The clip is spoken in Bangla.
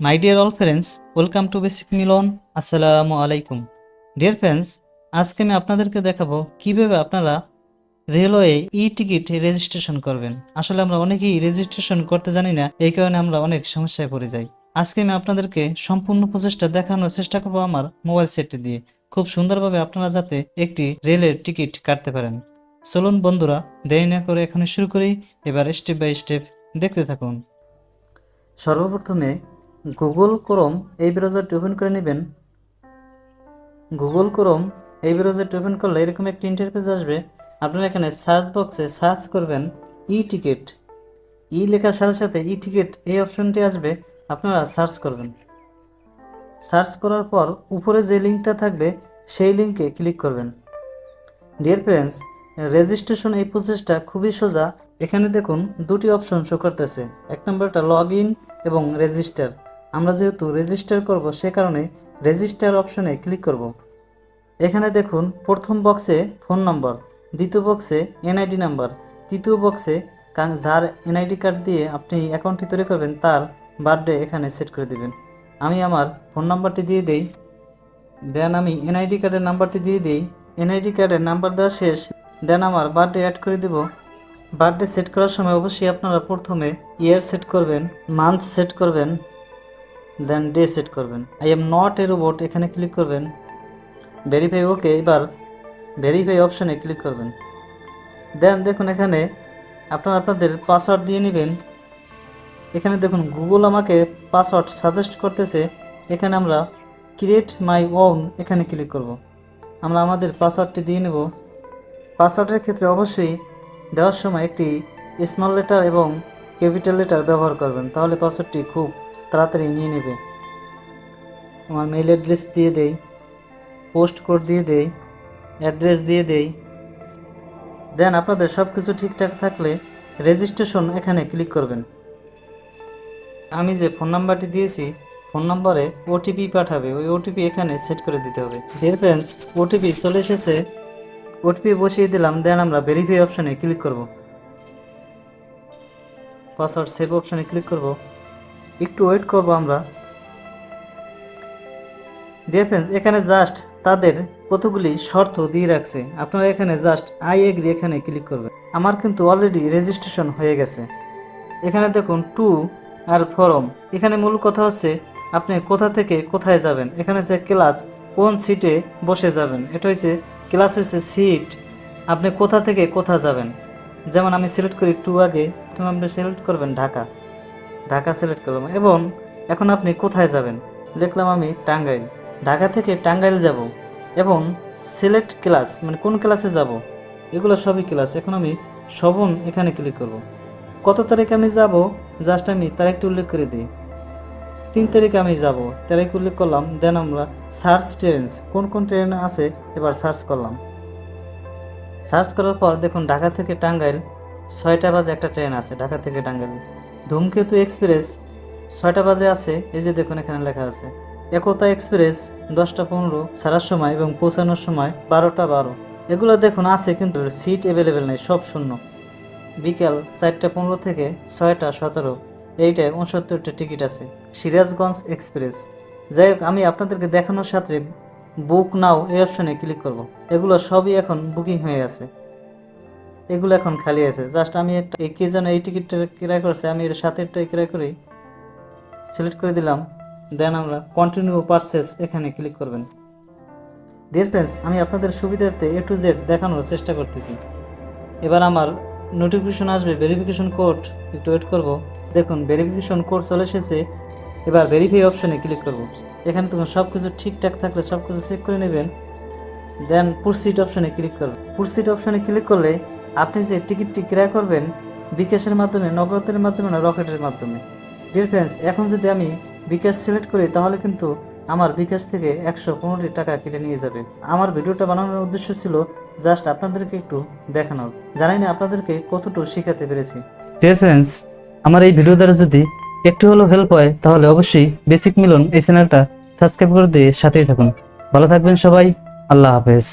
My dear all friends welcome to basic Milan আসসালামু আলাইকুম ডিয়ার ফ্রেন্ডস আজকে আমি আপনাদেরকে দেখাবো কীভাবে আপনারা রেলওয়ে ই টিকিট রেজিস্ট্রেশন করবেন। আসলে আমরা অনেকেই রেজিস্ট্রেশন করতে জানি না, এই কারণে আমরা অনেক সমস্যায় পড়ে যাই। আজকে আমি আপনাদেরকে সম্পূর্ণ প্রচেষ্টা দেখানোর চেষ্টা করব আমার মোবাইল সেটটি দিয়ে। খুব সুন্দরভাবে আপনারা যাতে একটি রেলের টিকিট কাটতে পারেন। চলুন বন্ধুরা, দেরি না করে এখানে শুরু করি। এবার স্টেপ বাই স্টেপ দেখতে থাকুন। সর্বপ্রথমে গুগল ক্রোম এই ব্রাউজারটি ওপেন করে নেবেন। গুগল ক্রোম এই ব্রাউজারটি ওপেন করলে এরকম একটি ইন্টারফেস আসবে। আপনারা এখানে সার্চ বক্সে সার্চ করবেন ই টিকিট ই লেখার সাথে সাথে ই টিকিট এই অপশনটি আসবে, আপনারা সার্চ করবেন। সার্চ করার পর উপরে যে লিঙ্কটা থাকবে, সেই লিঙ্কে ক্লিক করবেন। ডিয়ার ফ্রেন্ডস রেজিস্ট্রেশন এই প্রসেসটা খুবই সোজা। এখানে দেখুন দুটি অপশন শো করতেছে। এক নম্বরটা লগ ইন এবং রেজিস্টার আমরা যেহেতু রেজিস্টার করব, সে কারণে রেজিস্টার অপশনে ক্লিক করব। এখানে দেখুন, প্রথম বক্সে ফোন নম্বর দ্বিতীয় বক্সে এনআইডি নাম্বার তৃতীয় বক্সে যার এনআইডি কার্ড দিয়ে আপনি অ্যাকাউন্টটি তৈরি করবেন, তার বার্থডে এখানে সেট করে দেবেন। আমি আমার ফোন নাম্বারটি দিয়ে দেই। দেন আমি এনআইডি কার্ডের নাম্বারটি দিয়ে দিই। এনআইডি কার্ডের নাম্বার দেওয়া শেষ। দেন আমার বার্থডে অ্যাড করে দেব। বার্থডে সেট করার সময় অবশ্যই আপনারা প্রথমে ইয়ার সেট করবেন মান্থ সেট করবেন। দেন ডে সেট করবেন। I am not a robot এখানে ক্লিক করবেন। ভেরিফাই ওকে এবার ভেরিফাই অপশানে ক্লিক করবেন। দেন দেখুন এখানে আপনারা আপনাদের পাসওয়ার্ড দিয়ে নেবেন। এখানে দেখুন গুগল আমাকে পাসওয়ার্ড সাজেস্ট করতেছে। এখানে আমরা ক্রিয়েট মাই ওন এখানে ক্লিক করব। আমরা আমাদের পাসওয়ার্ডটি দিয়ে নেব। পাসওয়ার্ডের ক্ষেত্রে অবশ্যই দেওয়ার সময় একটি স্মল লেটার এবং ক্যাপিটাল লেটার ব্যবহার করবেন। তাহলে পাসওয়ার্ডটি খুব তাড়াতাড়ি নিয়ে নেবে। আমার মেইল অ্যাড্রেস দিয়ে দেই পোস্ট কোড দিয়ে দেই অ্যাড্রেস দিয়ে দেই। দেন আপনাদের সব কিছু ঠিকঠাক থাকলে রেজিস্ট্রেশন এখানে ক্লিক করবেন। আমি যে ফোন নাম্বারটি দিয়েছি ফোন নম্বরে ওটিপি পাঠাবে, ওই ওটিপি এখানে সেট করে দিতে হবে। ডিয়ার ওটিপি চলে এসেছে। ওটিপি বসিয়ে দিলাম দেন আমরা ভেরিফাই অপশানে ক্লিক করব। পাসওয়ার্ড সেভ অপশানে ক্লিক করব। একটু ওয়েট করব আমরা। ডিয়ার এখানে জাস্ট তাদের কতগুলি শর্ত দিয়ে রাখছে। আপনারা এখানে জাস্ট আই এগ্রি এখানে ক্লিক করবেন। আমার কিন্তু অলরেডি রেজিস্ট্রেশন হয়ে গেছে। এখানে দেখুন টু আর ফরম এখানে মূল কথা হচ্ছে, আপনি কোথা থেকে কোথায় যাবেন? এখানে হচ্ছে ক্লাস কোন সিটে বসে যাবেন? এটা হচ্ছে ক্লাস হচ্ছে সিট আপনি কোথা থেকে কোথা যাবেন? যেমন আমি সিলেক্ট করি টু আগে, প্রথমে আপনি সিলেক্ট করবেন ঢাকা। ঢাকা সিলেক্ট করলাম এবং এখন আপনি কোথায় যাবেন? লিখলাম আমি টাঙ্গাইল। ঢাকা থেকে টাঙ্গাইল যাব এবং সিলেক্ট ক্লাস মানে কোন ক্লাসে যাব? এগুলো সবই ক্লাস। এখন আমি শবন এখানে ক্লিক করব। কত তারিখে আমি যাব? জাস্ট আমি তারিখটা উল্লেখ করে দিই। তিন তারিখে আমি যাব। তারিখ উল্লেখ করলাম দেন আমরা সার্চ ট্রেন্স কোন কোন ট্রেন আছে? এবার সার্চ করলাম। সার্চ করার পর দেখুন ঢাকা থেকে টাঙ্গাইল ছয়টা বাজে একটা ট্রেন আছে। ঢাকা থেকে টাঙ্গাইল। ধূমকেতু এক্সপ্রেস ছয়টা বাজে আছে, এই যে দেখুন এখানে লেখা আছে। একতা এক্সপ্রেস দশটা পনেরো ছাড়ার সময় এবং পৌঁছানোর সময় বারোটা বারো। এগুলো দেখুন আছে কিন্তু সিট অ্যাভেলেবেল নেই, সব শূন্য। বিকেল চারটা পনেরো থেকে ছয়টা সতেরো এইটায় উনসত্তরটা টিকিট আছে। সিরাজগঞ্জ এক্সপ্রেস। যাই হোক, আমি আপনাদেরকে দেখানোর সাথে বুক নাও এই অপশনে ক্লিক করব। এগুলো সবই এখন বুকিং হয়ে আছে এগুলো এখন খালি আছে। জাস্ট আমি একটা কে যেন এই টিকিটটা ক্রয় করছে, আমি এর সাথে একটা ক্রয় করি। সিলেক্ট করে দিলাম। দেন আমরা কন্টিনিউ পারচেস এখানে ক্লিক করবেন। ডিয়ার ফ্রেন্ডস আমি আপনাদের সুবিধার্থে এ টু জেড দেখানোর চেষ্টা করতেছি। এবার আমার নোটিফিকেশন আসবে ভেরিফিকেশন কোড একটু ওয়েট করব। দেখুন ভেরিফিকেশন কোড চলে এসেছে। এবার ভেরিফাই অপশনে ক্লিক করব। এখানে তখন সব কিছু ঠিকঠাক থাকলে সব কিছু চেক করে নেবেন। দেন পুরসিট অপশনে ক্লিক করবেন। পুরসিট অপশনে ক্লিক করলে আপনি যে টিকিটটি ক্রয় করবেন বিকাশের মাধ্যমে, নগদের মাধ্যমে না রকেটের মাধ্যমে? ডিয়ার ফ্রেন্ডস এখন যদি আমি বিকাশ সিলেক্ট করি, তাহলে কিন্তু আমার বিকাশ থেকে একশো পনেরোটি টাকা কেটে নিয়ে যাবে। আমার ভিডিওটা বানানোর উদ্দেশ্য ছিল জাস্ট আপনাদেরকে একটু দেখানোর। জানাই না আপনাদেরকে কতটুকু শেখাতে পেরেছি। ডিয়ার ফ্রেন্ডস আমার এই ভিডিও দ্বারা যদি একটু হলেও হেল্প হয়, তাহলে অবশ্যই বেসিক মিলন এই চ্যানেলটা সাবস্ক্রাইব করে দিয়ে সাথেই থাকুন। ভালো থাকবেন সবাই, আল্লাহ হাফেজ।